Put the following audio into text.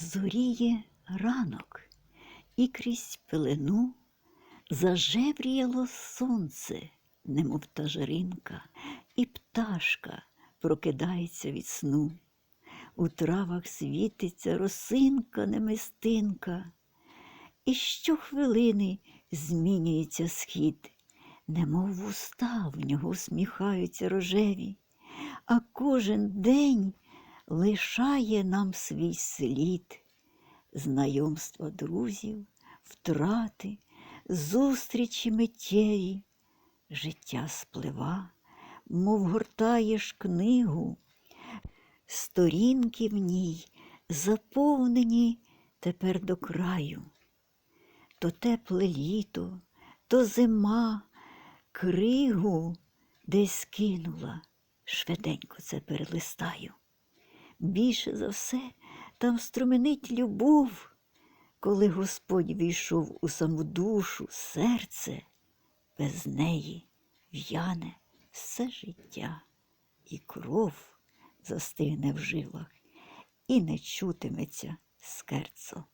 Зоріє ранок, і крізь пелену зажевріяло сонце, немов та жаринка, і пташка прокидається від сну. У травах світиться росинка немистинка, і щохвилини змінюється схід, немов вуста в нього усміхаються рожеві, а кожен день лишає нам свій слід, знайомства друзів, втрати, зустрічі миттєві, життя сплива, мов гортаєш книгу, сторінки в ній заповнені тепер до краю. То тепле літо, то зима, кригу десь кинула, швиденько це перелистаю. Більше за все там струменить любов, коли Господь війшов у саму душу, серце, без неї в'яне все життя, і кров застигне в жилах, і не чутиметься скерцо.